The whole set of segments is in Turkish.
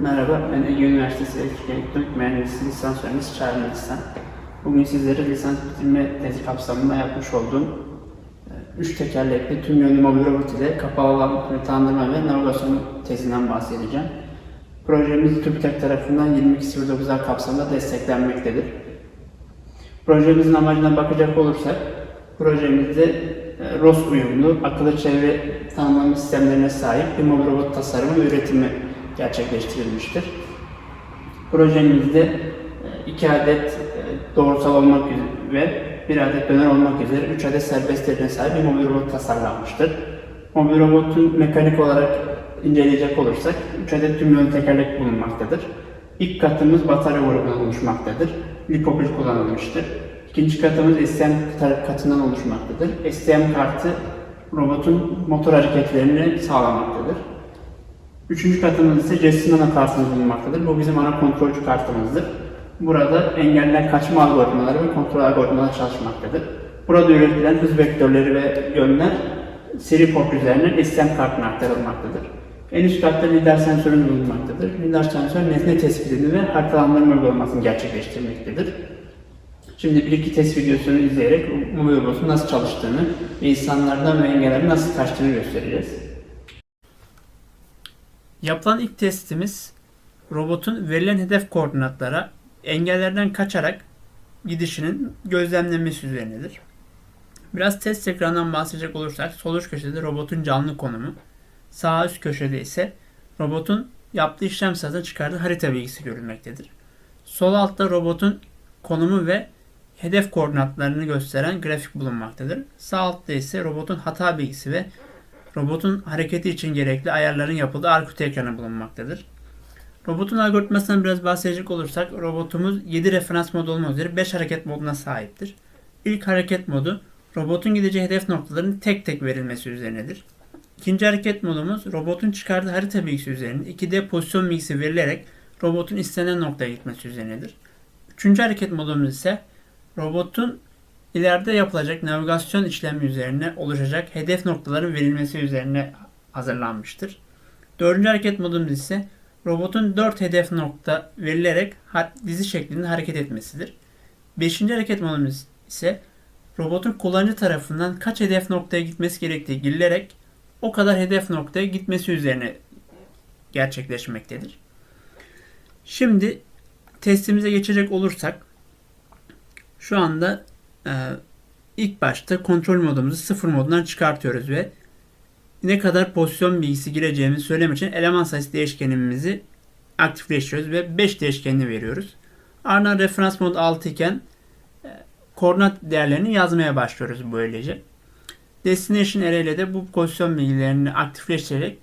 Merhaba, ben Ege Üniversitesi Elektronik Mühendisliği lisans öğrencisi Çağrı Melistan. Bugün sizlere lisans bitirme tezi kapsamında yapmış olduğum 3 tekerlekli tüm yönlü mobil robot ile kapalı alan haritalama ve navigasyon tezinden bahsedeceğim. Projemiz TÜBİTAK tarafından 2209'lar kapsamında desteklenmektedir. Projemizin amacına bakacak olursak, projemizde e, ROS uyumlu, akıllı çevre tanımlama sistemlerine sahip bir mobil robot tasarımı ve üretimi gerçekleştirilmiştir. Projemizde e, iki adet e, doğrusal olmak üzere ve bir adet döner olmak üzere 3 adet serbest derine sahip bir mobil robot tasarlanmıştır. Mobil robotun mekanik olarak inceleyecek olursak 3 adet tüm yön tekerlek bulunmaktadır. İlk katımız batarya grubundan oluşmaktadır. Lipopil kullanılmıştır. İkinci katımız STM katından oluşmaktadır. STM kartı robotun motor hareketlerini sağlamaktadır. Üçüncü katımız ise Jestin anakartımız bulunmaktadır. Bu bizim ana kontrolcü kartımızdır. Burada engeller kaçma algoritmaları ve kontrol algoritmaları çalışmaktadır. Burada üretilen hız vektörleri ve yönler seri port üzerinden STM kartına aktarılmaktadır. En üst katta lidar sensörü bulunmaktadır. Lidar sensör nesne tespitini ve haritalandırma uygulamasını gerçekleştirmektedir. Şimdi bir iki test videosunu izleyerek mobil robotun nasıl çalıştığını ve insanlardan ve engellerin nasıl kaçtığını göstereceğiz. Yapılan ilk testimiz robotun verilen hedef koordinatlara engellerden kaçarak gidişinin gözlemlenmesi üzerinedir. Biraz test ekranından bahsedecek olursak sol üst köşede robotun canlı konumu, sağ üst köşede ise robotun yaptığı işlem sırasında çıkardığı harita bilgisi görülmektedir. Sol altta robotun konumu ve hedef koordinatlarını gösteren grafik bulunmaktadır. Sağ altta ise robotun hata bilgisi ve robotun hareketi için gerekli ayarların yapıldığı arka ekranı bulunmaktadır. Robotun algoritmasından biraz bahsedecek olursak robotumuz 7 referans modu olmak üzere 5 hareket moduna sahiptir. İlk hareket modu robotun gideceği hedef noktalarının tek tek verilmesi üzerinedir. İkinci hareket modumuz robotun çıkardığı harita bilgisi üzerinde 2D pozisyon bilgisi verilerek robotun istenen noktaya gitmesi üzerinedir. Üçüncü hareket modumuz ise robotun ileride yapılacak navigasyon işlemi üzerine oluşacak hedef noktaların verilmesi üzerine hazırlanmıştır. Dördüncü hareket modumuz ise robotun 4 hedef nokta verilerek dizi şeklinde hareket etmesidir. Beşinci hareket modumuz ise robotun kullanıcı tarafından kaç hedef noktaya gitmesi gerektiği girilerek o kadar hedef noktaya gitmesi üzerine gerçekleşmektedir. Şimdi testimize geçecek olursak şu anda ilk başta kontrol modumuzu sıfır modundan çıkartıyoruz ve ne kadar pozisyon bilgisi gireceğimizi söylemek için eleman sayısı değişkenimizi aktifleştiriyoruz ve 5 değişkenini veriyoruz. Ardından referans mod 6 iken e, koordinat değerlerini yazmaya başlıyoruz böylece. Destination array ile de bu pozisyon bilgilerini aktifleştirerek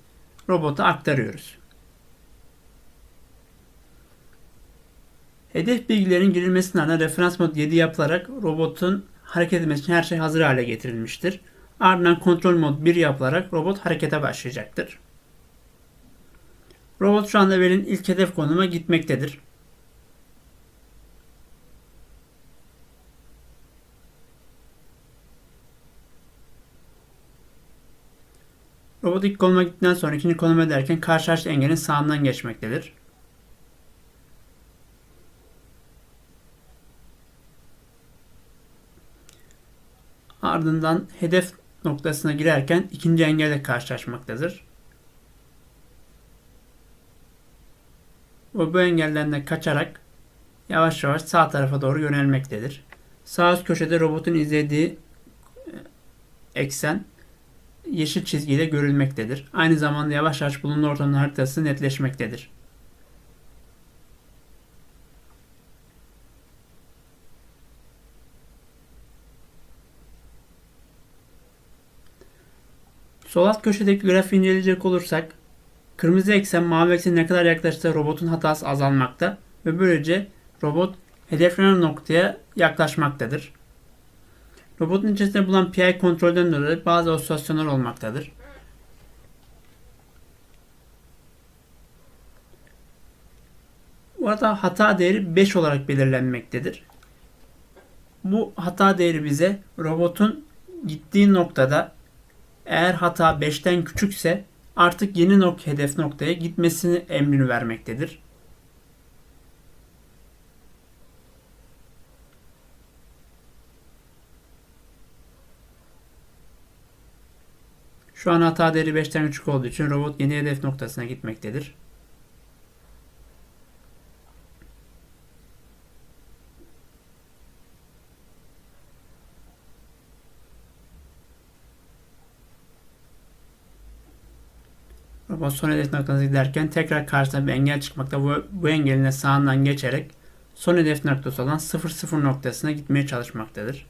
robota aktarıyoruz. Hedef bilgilerin girilmesinin ardından referans mod 7 yapılarak robotun hareket etmesi için her şey hazır hale getirilmiştir. Ardından kontrol mod 1 yapılarak robot harekete başlayacaktır. Robot şu anda verilen ilk hedef konuma gitmektedir. Robot ilk konuma gittikten sonra ikinci konuma ederken karşılaştığı engelin sağından geçmektedir. Ardından hedef noktasına girerken ikinci engelle karşılaşmaktadır. Ve bu engelden de kaçarak yavaş yavaş sağ tarafa doğru yönelmektedir. Sağ üst köşede robotun izlediği e, eksen yeşil çizgiyle görülmektedir. Aynı zamanda yavaş yavaş bulunduğu ortamın haritası netleşmektedir. Sol alt köşedeki grafiği inceleyecek olursak kırmızı eksen mavi eksen ne kadar yaklaştığı robotun hatası azalmakta ve böylece robot hedeflenen noktaya yaklaşmaktadır. Robotun içerisinde bulunan PI kontrolden dolayı bazı osilasyonlar olmaktadır. Burada hata değeri 5 olarak belirlenmektedir. Bu hata değeri bize robotun gittiği noktada eğer hata 5'ten küçükse artık yeni nok hedef noktaya gitmesini emrini vermektedir. Şu an hata değeri 5'ten küçük olduğu için robot yeni hedef noktasına gitmektedir. Son hedef noktasına giderken tekrar karşısına bir engel çıkmakta. Bu, bu engelin de sağından geçerek son hedef noktası olan 00 noktasına gitmeye çalışmaktadır.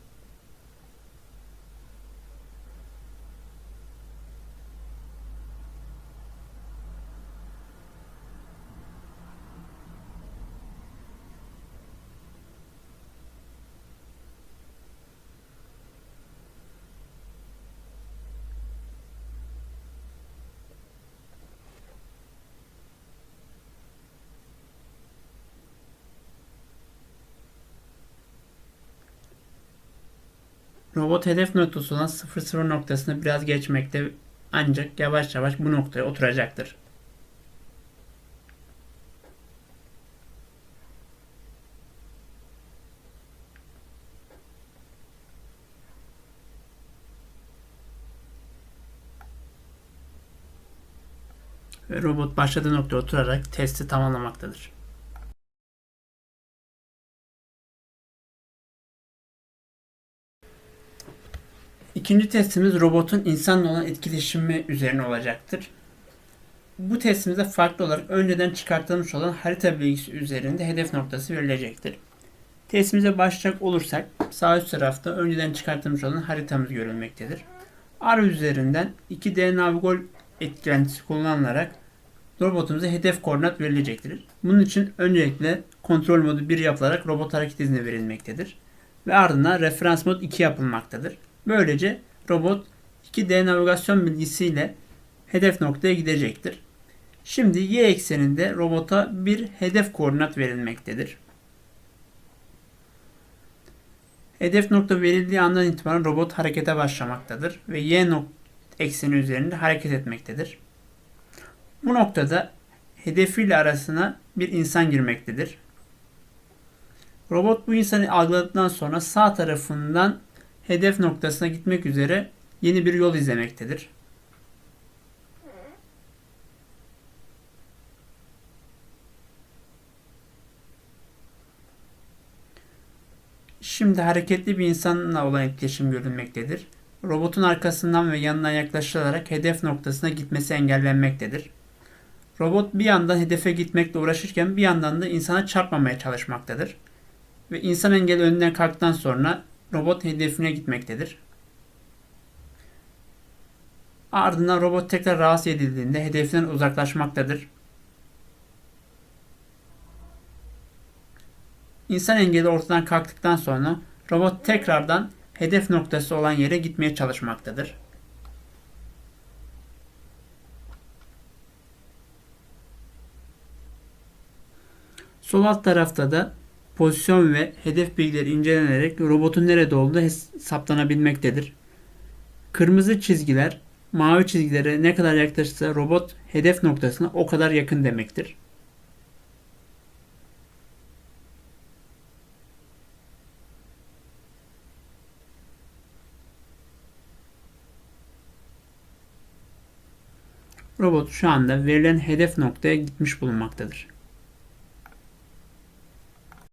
Robot hedef noktası olan 00 noktasını biraz geçmekte ancak yavaş yavaş bu noktaya oturacaktır. Robot başladığı noktaya oturarak testi tamamlamaktadır. İkinci testimiz robotun insanla olan etkileşimi üzerine olacaktır. Bu testimizde farklı olarak önceden çıkartılmış olan harita bilgisi üzerinde hedef noktası verilecektir. Testimize başlayacak olursak sağ üst tarafta önceden çıkartılmış olan haritamız görülmektedir. Ar üzerinden 2D Navigol etkilentisi kullanılarak robotumuza hedef koordinat verilecektir. Bunun için öncelikle kontrol modu 1 yapılarak robot hareket izni verilmektedir. Ve ardından referans mod 2 yapılmaktadır. Böylece robot 2D navigasyon bilgisiyle hedef noktaya gidecektir. Şimdi y ekseninde robota bir hedef koordinat verilmektedir. Hedef nokta verildiği andan itibaren robot harekete başlamaktadır ve y ekseni üzerinde hareket etmektedir. Bu noktada hedefiyle arasına bir insan girmektedir. Robot bu insanı algıladıktan sonra sağ tarafından hedef noktasına gitmek üzere yeni bir yol izlemektedir. Şimdi hareketli bir insanla olan etkileşim görülmektedir. Robotun arkasından ve yanına yaklaşılarak hedef noktasına gitmesi engellenmektedir. Robot bir yandan hedefe gitmekle uğraşırken bir yandan da insana çarpmamaya çalışmaktadır. Ve insan engeli önünden kalktıktan sonra robot hedefine gitmektedir. Ardından robot tekrar rahatsız edildiğinde hedefinden uzaklaşmaktadır. İnsan engeli ortadan kalktıktan sonra robot tekrardan hedef noktası olan yere gitmeye çalışmaktadır. Sol alt tarafta da pozisyon ve hedef bilgileri incelenerek robotun nerede olduğu hesaplanabilmektedir. Kırmızı çizgiler mavi çizgilere ne kadar yaklaşırsa robot hedef noktasına o kadar yakın demektir. Robot şu anda verilen hedef noktaya gitmiş bulunmaktadır.